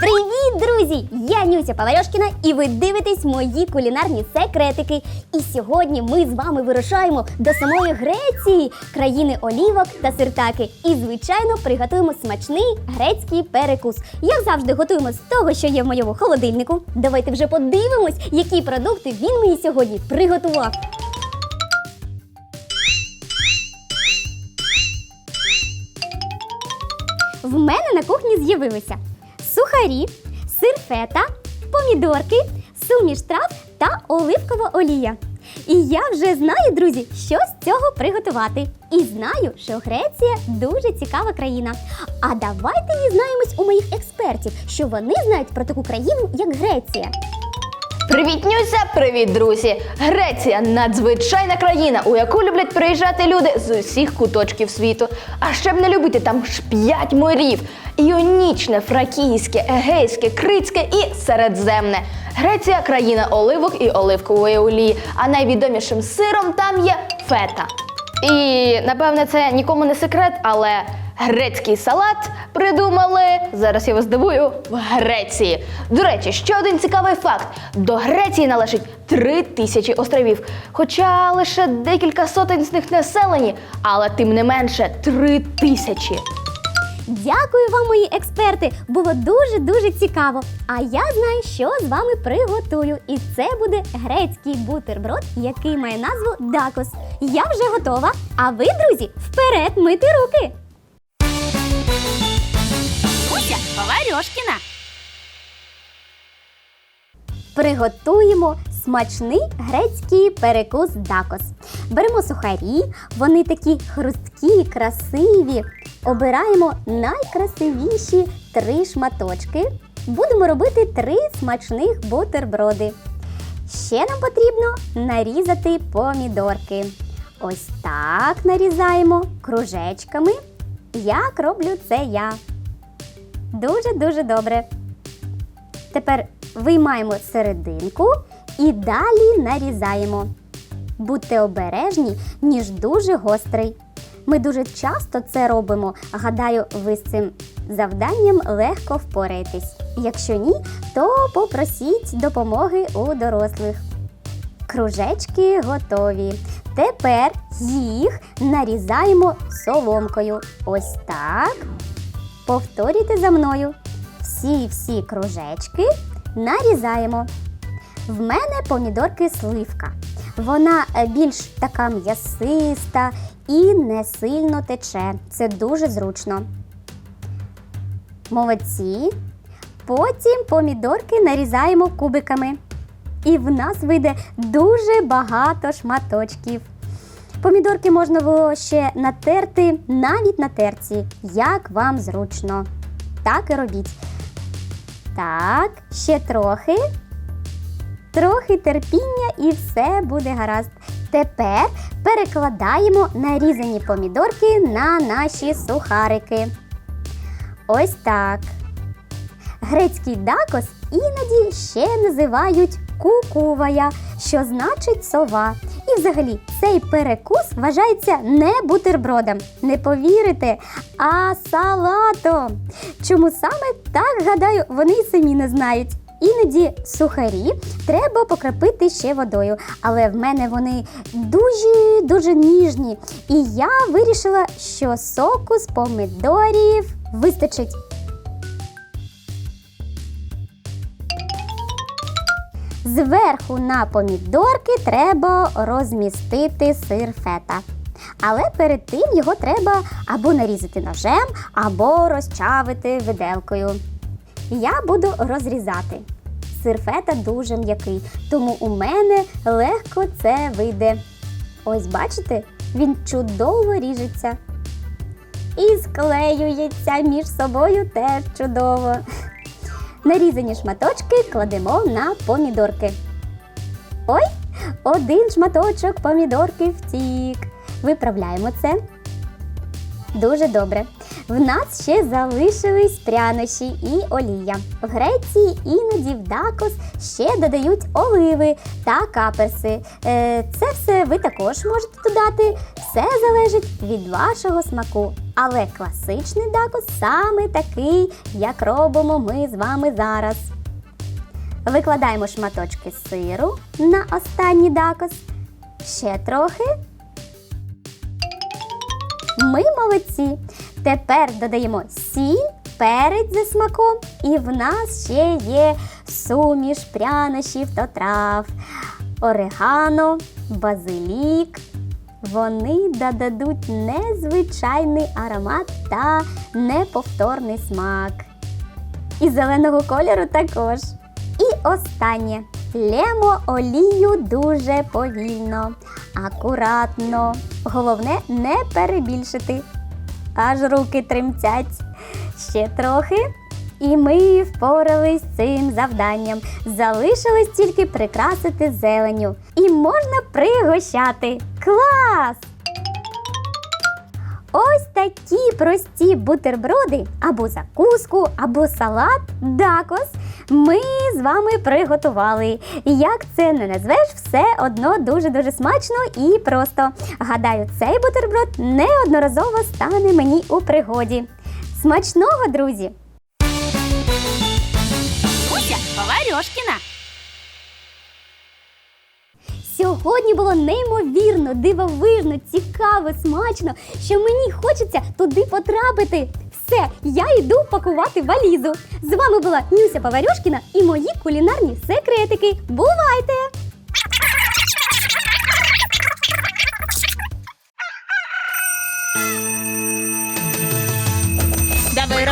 Привіт, друзі! Я Нюся Паварьошкіна і ви дивитесь мої кулінарні секретики. І сьогодні ми з вами вирушаємо до самої Греції, країни олівок та сиртаки. І, звичайно, приготуємо смачний грецький перекус. Як завжди, готуємо з того, що є в моєму холодильнику. Давайте вже подивимось, які продукти він мені сьогодні приготував. В мене на кухні з'явилися сухарі, сир фета, помідорки, суміш трав та оливкова олія. І я вже знаю, друзі, що з цього приготувати. І знаю, що Греція дуже цікава країна. А давайте дізнаємось у моїх експертів, що вони знають про таку країну, як Греція. Привіт, Нюся! Привіт, друзі! Греція надзвичайна країна, у яку люблять приїжджати люди з усіх куточків світу. А ще б не любити там ж п'ять морів: іонічне, фракійське, егейське, критське і середземне. Греція країна оливок і оливкової олії, а найвідомішим сиром там є фета. І напевне це нікому не секрет, але грецький салат придумали. Зараз я вас здивую в Греції. До речі, ще один цікавий факт: до Греції належить три тисячі островів, хоча лише декілька сотень з них населені, але тим не менше три тисячі. Дякую вам, мої експерти! Було дуже дуже цікаво. А я знаю, що з вами приготую. І це буде грецький бутерброд, який має назву Дакос. Я вже готова. А ви, друзі, вперед мити руки! Нюся Паварьошкіна. Приготуємо смачний грецький перекус дакос. Беремо сухарі, вони такі хрусткі, красиві. Обираємо найкрасивіші три шматочки. Будемо робити три смачних бутерброди. Ще нам потрібно нарізати помідорки. Ось так нарізаємо кружечками. Як роблю це я. Дуже-дуже добре. Тепер виймаємо серединку і далі нарізаємо. Будьте обережні, ніж дуже гострий. Ми дуже часто це робимо. Гадаю, ви з цим завданням легко впораєтесь. Якщо ні, то попросіть допомоги у дорослих. Кружечки готові. Тепер їх нарізаємо соломкою. Ось так. Повторюйте за мною. Всі-всі кружечки нарізаємо. В мене помідорки сливка. Вона е, більш така м'ясиста і не сильно тече. Це дуже зручно. Молодці. Потім помідорки нарізаємо кубиками. І в нас вийде дуже багато шматочків. Помідорки можна було ще натерти навіть на терці, як вам зручно. Так і робіть. Так, ще трохи. Трохи терпіння і все буде гаразд. Тепер перекладаємо нарізані помідорки на наші сухарики. Ось так. Грецький дакос іноді ще називають кукувая, що значить сова. І взагалі цей перекус вважається не бутербродом, не повірите, а салатом. Чому саме так гадаю, вони й самі не знають. Іноді сухарі треба покрапити ще водою, але в мене вони дуже дуже ніжні. І я вирішила, що соку з помидорів вистачить. Зверху на помідорки треба розмістити сир фета. Але перед тим його треба або нарізати ножем, або розчавити виделкою. Я буду розрізати. Сир фета дуже м'який, тому у мене легко це вийде. Ось бачите, він чудово ріжеться. І склеюється між собою теж чудово. Нарізані шматочки кладемо на помідорки. Ой, один шматочок помідорки втік. Виправляємо це. Дуже добре. В нас ще залишились прянощі і олія. В Греції іноді в дакос ще додають оливи та каперси. Е, це все ви також можете додати. Все залежить від вашого смаку. Але класичний дакос саме такий, як робимо ми з вами зараз. Викладаємо шматочки сиру на останній дакос. Ще трохи. Ми молодці. Тепер додаємо сіль, перець за смаком, і в нас ще є суміш прянощів та трав, орегано, базилік. Вони додадуть незвичайний аромат та неповторний смак. І зеленого кольору також. І останнє. Лємо олію дуже повільно, акуратно. Головне не перебільшити. Аж руки тремтять. Ще трохи. І ми впорались з цим завданням. Залишилось тільки прикрасити зеленю. І можна пригощати. Клас! Ось такі прості бутерброди або закуску, або салат дакос ми з вами приготували. Як це не назвеш, все одно дуже-дуже смачно і просто. Гадаю, цей бутерброд неодноразово стане мені у пригоді. Смачного, друзі! Уся Поварьошкіна. Сьогодні було неймовірно, дивовижно, цікаво, смачно, що мені хочеться туди потрапити. Все, я йду пакувати валізу. З вами була Нюся Поварьошкіна і мої кулінарні секретики. Бувайте!